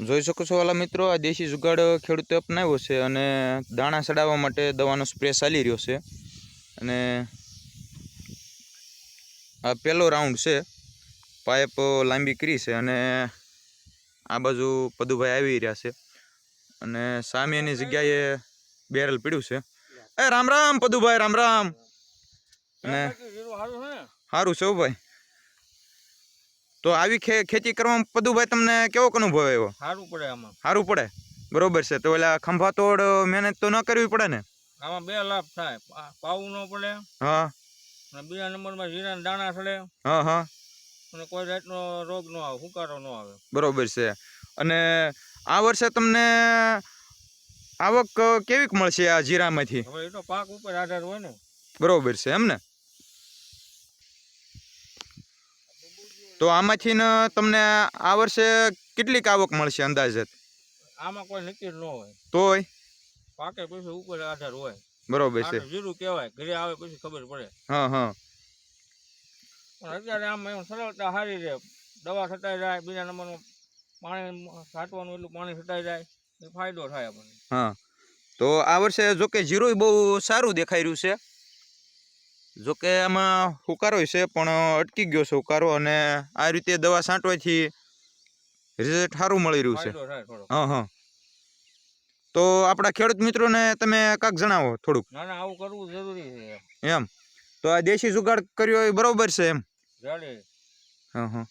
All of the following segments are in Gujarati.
જોઈ શકો છો વાલા મિત્રો આ દેશી જુગાડ ખેડૂતે અપનાવ્યો છે અને દાણા ચડાવવા માટે દવાનો સ્પ્રે ચાલી રહ્યો છે. અને આ પહેલો રાઉન્ડ છે. પાઇપ લાંબી કરી છે અને આ બાજુ પદુભાઈ આવી રહ્યા છે. અને સામેની જગ્યાએ બેરલ પીડ્યું છે. એ રામ રામ પદુભાઈ રામ રામ. અને સારું છે ભાઈ. તો આવી ખેતી કરવામાં પદુભાઈ તમને કેવો અનુભવ આવ્યો? સારું પડે આમાં. સારું પડે? બરોબર છે. તો એટલે ખંભા તોડ મહેનત તો ન કરવી પડે ને? આમાં બે લાભ થાય. પાવું ન પડે. હા. અને બીજા નંબરમાં જીરાના દાણા સડે. હા હા. અને કોઈ જાતનો રોગ ન આવે હુકારો ન આવે. બરોબર છે. અને આ વર્ષે તમને આવક કેવીક મળશે આ જીરામાંથી? હવે એ તો પાક ઉપર આધાર હોય ને. બરોબર છે એમ ને? તો આમાંથી તમને આ વર્ષે કેટલીક આવક મળશે અંદાજે? આમાં કોઈ નક્કી ન હોય. તોય? પાકે પછી ઉપર આધાર હોય. બરોબર છે. જીરું કહેવાય ઘરે આવે પછી ખબર પડે. હા હા. પણ અત્યારે આમ એમ સરળતા સારી રહે. દવા છટાઈ જાય બીજા નંબરમાં પાણી છાંટવાનું એટલું પાણી છટાઈ જાય એ ફાયદો થાય આપણને. હા. તો આ વર્ષે જોકે જીરું બહુ સારું દેખાઈ રહ્યું છે. જોકે આમાં હુકારો છે પણ અટકી ગયો છે હુકારો અને આ રીતે દવા છાંટવાથી રિઝલ્ટ સારું મળી રહ્યું છે. હા હા. તો આપણા ખેડૂત મિત્રોને તમે કાંક જણાવો થોડુંક. ના ના આવું કરવું જરૂરી છે એમ. તો આ દેશી જુગાડ કર્યો એ બરોબર છે એમ. હા હા.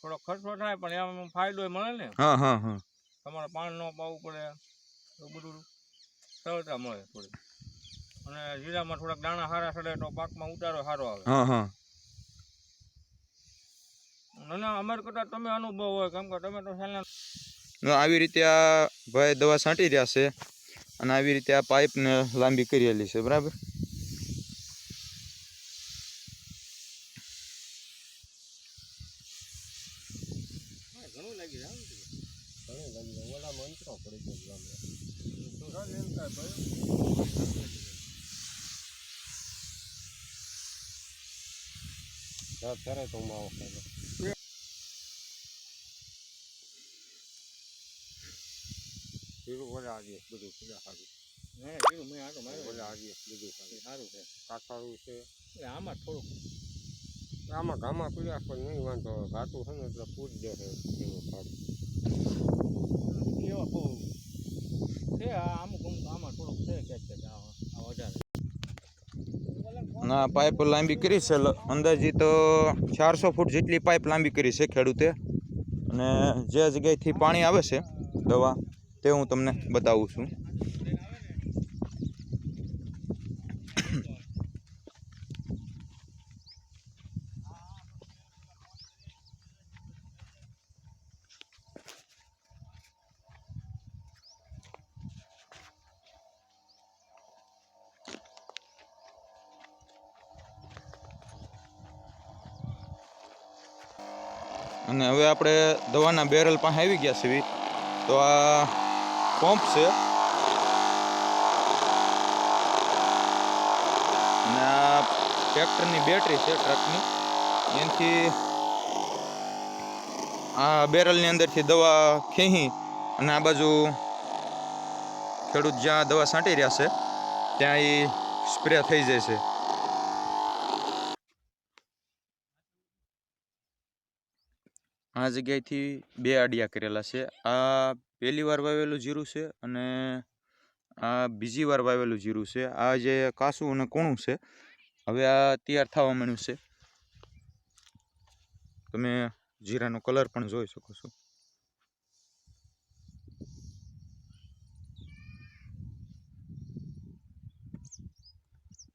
થોડો ખર્ચો થાય પણ એમાં ફાયદો મળે ને. હા હા હા. તમારે પાણી ન પાવું પડે બધું સરળતા મળે થોડી અને જીરામાં થોડાક દાણા સારા સડે તો પાકમાં ઉતારો સારો આવે. હા હા. ના અમારે કરતાં તમે અનુભવ હોય કેમ કે તમે તો છેલ્લા આવી રીતે આ ભાઈ દવા છાંટી રહ્યા છે અને આવી રીતે આ પાઇપને લાંબી કરેલી છે બરાબર? ઘણું લાગી જાય ઘણું લાગી જાય ઓલા મંત્રો પડી જાય ત્યારે તો માવો ખાય જીરું વધારે આવીએ બધું બધા સારું હે જીરું મેં આટો માર્યો વધારે આવીએ બધું સારું સારું છે કાકારું છે એ આમાં થોડુંક આમાં ઘામાં પીડ્યા પણ નહીં વાંધો ઘાટું છે ને એટલે પૂજ જશે એનું સારું એવા બહુ છે આ અમુક અમુક આમાં થોડુંક છે આ વધારે ના પાઇપ લાંબી કરી છે. અંદાજી તો ચારસો ફૂટ જેટલી પાઇપ લાંબી કરી છે ખેડૂતે. અને જે જગ્યાએથી પાણી આવે છે દવા, તે હું તમને બતાવું છું. અને હવે આપણે દવાના બેરલ પાસે આવી ગયા છીએ. તો આ પંપ છે. અને આ ટ્રેક્ટરની બેટરી છે ટ્રકની એનાથી આ બેરલની અંદરથી દવા ખીહી અને આ બાજુ ખેડૂત જ્યાં દવા છાંટી રહ્યા છે, ત્યાં એ સ્પ્રે થઈ જાય છે. આ જગ્યાએથી બે આડિયા કરેલા છે. આ પહેલી વાર વાવેલું જીરું છે અને આ બીજી વાર વાવેલું જીરું છે. આ જે કાસું અને કોણું છે, હવે આ તૈયાર થવા માંડ્યું છે. તમે જીરાનો કલર પણ જોઈ શકો છો.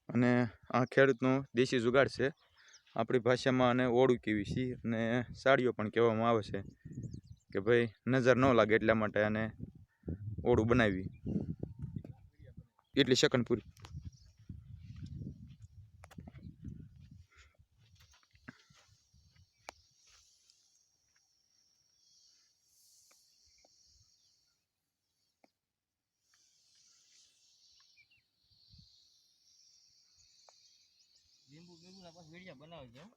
અને આ ખેડૂતનો દેશી જુગાડ છે. આપણી ભાષામાં આને ઓળું કેવી છે અને સાડીઓ પણ કહેવામાં આવે છે કે ભાઈ નજર ન લાગે એટલા માટે આને ઓળું બનાવી. એટલી સેકન્ડ પૂરી લીંબુ બીંબુના પાછા વીડિયા બનાવે છે હો.